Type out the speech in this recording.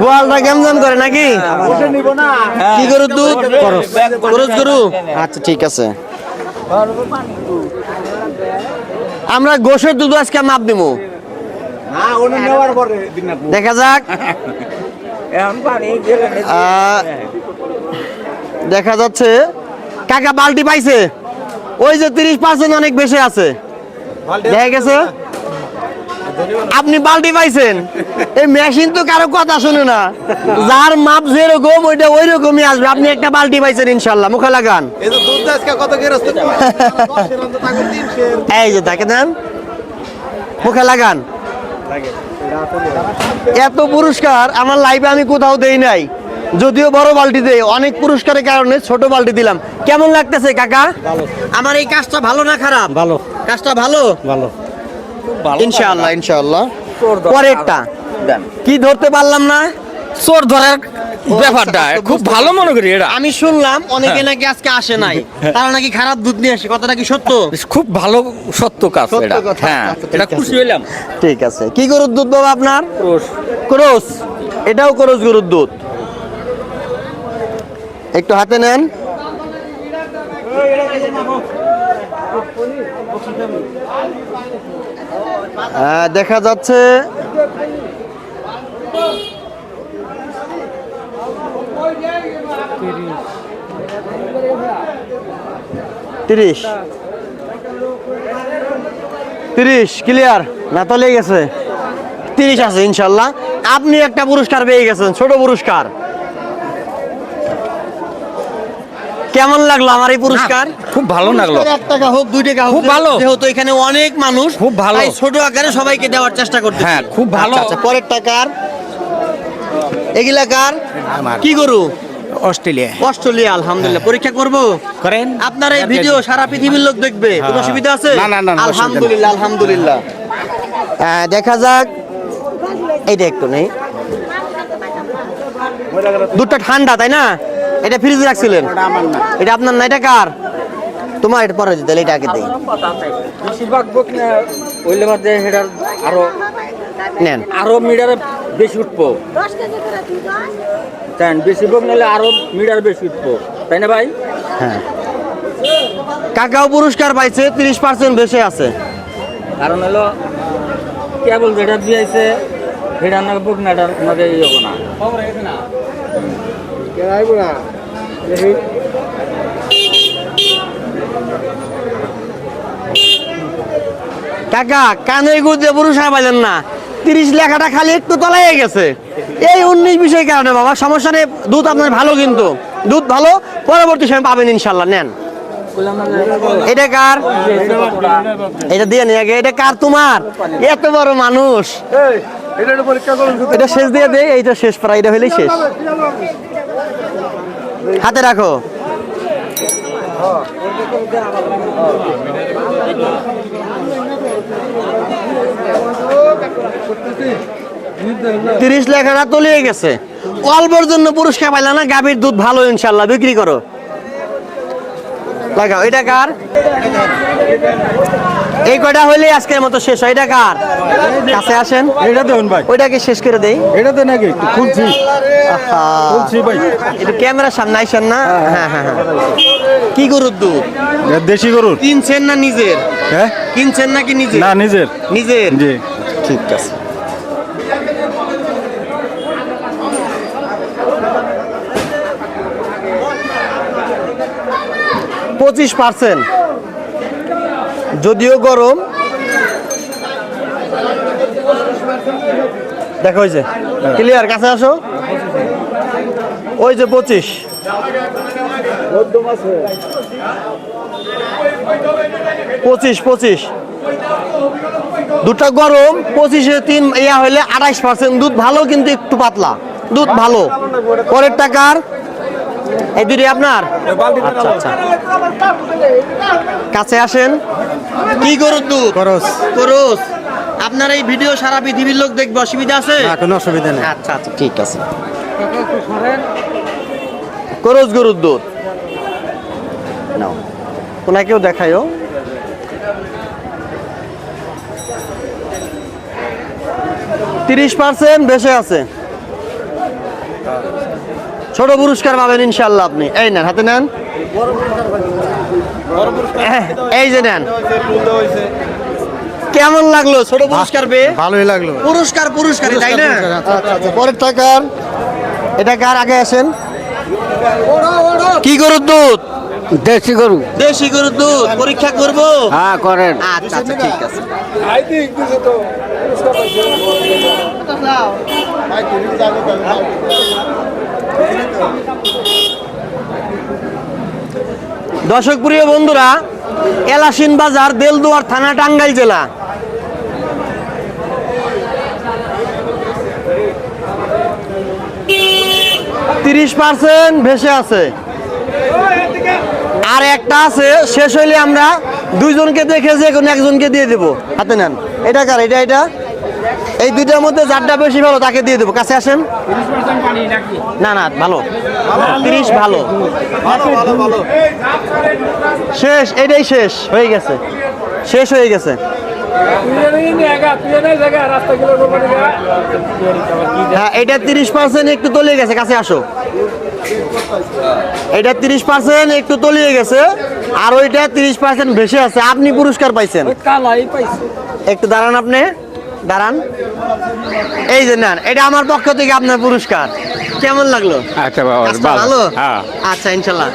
গোয়ালটা কেমন করে নাকি? কি গরুর দুধ? খরচ। গরু? আচ্ছা ঠিক আছে। আমরা গোসের দুধ আজকে মাপ দিব দেখা যাক। আহ, দেখা যাচ্ছে। কাকা বালতি পাইছে। ওই যে তিরিশ পার্সেন্ট অনেক বেশি আছে। দেখা গেছে। আপনি বালতি পাইছেন? এই মেশিন তো কারও কথা শুনে না। যার মাপ যেরকম ওইটা ওই রকমই আসবে। আপনি একটা বালতি পাইছেন ইনশাল্লাহ। মুখে লাগান। এই যে তাকে দেন। মুখে লাগান। এত পুরস্কার আমার লাইফে আমি কোথাও দেই নাই। যদিও বড় বালতি দেই। অনেক পুরস্কারের কারণে ছোট বালতি দিলাম। কেমন লাগতেছে কাকা? আমার এই কাজটা ভালো না খারাপ? ভালো। কাজটা ভালো? ভালো। ইনশাআল্লাহ ইনশাআল্লাহ। পরেরটা। কি ধরতে পারলাম না? চোর ধরার ব্যাপারটা খুব ভালো মনে করি এটা। আমি শুনলাম অনেকে নাকি আজকে আসে নাই। তারা নাকি খারাপ দুধ নিয়ে আসে। কথাটা কি সত্য? খুব ভালো সত্য কাজ এটা। কথা। হ্যাঁ আচ্ছা, এটা খুশি হইলাম। ঠিক আছে। কি গরুর দুধ বাবা আপনার? ক্রোস এটাও ক্রোস গরুর দুধ। একটু হাতে নেন। দেখা যাচ্ছে। তিরিশ। তিরিশ ক্লিয়ার না তো লেগে গেছে। তিরিশ আছে, ইনশাল্লাহ। আপনি একটা পুরস্কার পেয়ে গেছেন, ছোট পুরস্কার। কেমন লাগল আমার এই পুরস্কার? খুব ভালো লাগল। এক টাকা হোক দুই টাকা হোক খুব ভালো। যেহেতু এখানে অনেক মানুষ খুব ভালো। ছোট আকারে সবাইকে দেওয়ার চেষ্টা করতে হ্যাঁ, খুব ভালো। আচ্ছা পরের টাকার এগুলা কার? কি গরু? অস্ট্রেলিয়া। অস্ট্রেলিয়া আলহামদুলিল্লাহ। পরীক্ষা করব? করেন। আপনার এই ভিডিও সারা পৃথিবীর লোক দেখবে। কোনো অসুবিধা আছে? না, না, না। আলহামদুলিল্লাহ আলহামদুলিল্লাহ। দেখা যাক। এইটা একটু নেই। দুধটা ঠান্ডা তাই না? এটা ফ্রিজে রাখছিলেন? এটা আপনার না এটা কার? তোমার এটা পরে দিতে এটা আগে দিই। বেশিরভাগ বুক ওইলে মধ্যে সেটার আরও নেন। আরও মিটারে বেশি উঠবো। তাই বেশি বুক নিলে আরও মিটার বেশি উঠবো। তাই না ভাই? হ্যাঁ। কাকাও পুরস্কার পাইছে তিরিশ পার্সেন্ট বেশি আছে। কারণ হলো কেবল যেটা দিয়েছে সেটা না বুক না এটা নাকি হব না কাকা কানে গুজে পুরস্কার পাইলেন না। তিরিশ লেখাটা খালি একটু তলায় গেছে। এই উনিশ বিষয় কারণে বাবা সমস্যা নেই দুধ আপনার ভালো কিন্তু। দুধ ভালো পরবর্তী সময় পাবেন ইনশাল্লাহ নেন। এটা কার? এটা দিয়ে নিয়ে আগে এটা কার তোমার? এত বড় মানুষ। এটা শেষ দিয়ে দে এইটা শেষ প্রায় এটা হলেই শেষ। হাতে রাখো। তিরিশ লেখাটা তলিয়ে গেছে। অল্পর জন্য পুরস্কার পাইলা না গাভীর দুধ ভালো ইনশাল্লাহ বিক্রি করো। লাগাও এটা কার? এই কয়টা হইলে আজকের মতো শেষ হয় এটা কার? কাছে আসেন। এটা দেখুন ভাই। ওইটাকে শেষ করে দেই। এটা তো নাকি খুলছি। খুলছি ভাই। একটু ক্যামেরার সামনে আইসেন না? হ্যাঁ হ্যাঁ। হ্যাঁ কি গরুর দুধ? দেশি গরুর? কিনছেন না নিজের? হ্যাঁ? কিনছেন নাকি নিজের? না নিজের। নিজের? জি। ঠিক আছে। পঁচিশ পার্সেন্ট। যদিও গরম। দেখো ওই যে ক্লিয়ার কাছে আসো। ওই যে পঁচিশ। পঁচিশ পঁচিশ। দুটা গরম পঁচিশে তিন ইয়া হইলে আড়াইশ পার্সেন্ট। দুধ ভালো কিন্তু একটু পাতলা। দুধ ভালো। পরের টাকার এই দুটি আপনার? আচ্ছা আচ্ছা। কাছে আসেন। কি গরুর দুধ? খরচ করস আপনার এই ভিডিও সারা পৃথিবীর লোক দেখবে অসুবিধা আছে? না কোনো অসুবিধা নেই। আচ্ছা আচ্ছা ঠিক আছে। করস গরুর দুধ। নাও। ওনাকেও দেখায়ও তিরিশ পার্সেন্ট বেশি আছে। ছোট পুরস্কার পাবেন ইনশাল্লাহ আপনি। এই নেন হাতে নেন। এই যে নেন। কেমন লাগল ছোট পুরস্কার পেয়ে? ভালোই লাগল। পুরস্কার পুরস্কারই তাই না? পুরস্কার, আচ্ছা, আচ্ছা আচ্ছা। পরের টাকার এটা কার আগে আসেন? কি গরুর দুধ? দেশি গরু। দেশি গরুর দুধ পরীক্ষা করব? হ্যাঁ করেন। আচ্ছা আচ্ছা ঠিক আছে। দর্শক প্রিয় বন্ধুরা, এলাসিন বাজার দেলদুয়ার থানা, টাঙ্গাইল জেলা। তিরিশ পার্সেন্ট ভেসে আছে। আর একটা আছে, শেষ হইলে আমরা দুইজনকে দেখে যে কোনো একজনকে দিয়ে দেবো। হাতে নেন। এটা কার? এটা এটা? এই দুইটার মধ্যে যারটা বেশি ভালো তাকে দিয়ে দেবো। কাছে আসেন। না না ভালো। তিরিশ ভালো। শেষ এটাই শেষ। হয়ে গেছে। শেষ হয়ে গেছে। হ্যাঁ এটা তিরিশ পার্সেন্ট একটু তলিয়ে গেছে। কাছে আসো। এটা তিরিশ পার্সেন্ট একটু তলিয়ে গেছে। আর ওইটা তিরিশ পার্সেন্ট ভেসে আছে। আপনি পুরস্কার পাইছেন। একটু দাঁড়ান আপনি। দাঁড়ান। এই যে নেন এটা আমার পক্ষ থেকে আপনার পুরস্কার। কেমন লাগল? আচ্ছা ভালো? হ্যাঁ। আচ্ছা ইনশাল্লাহ।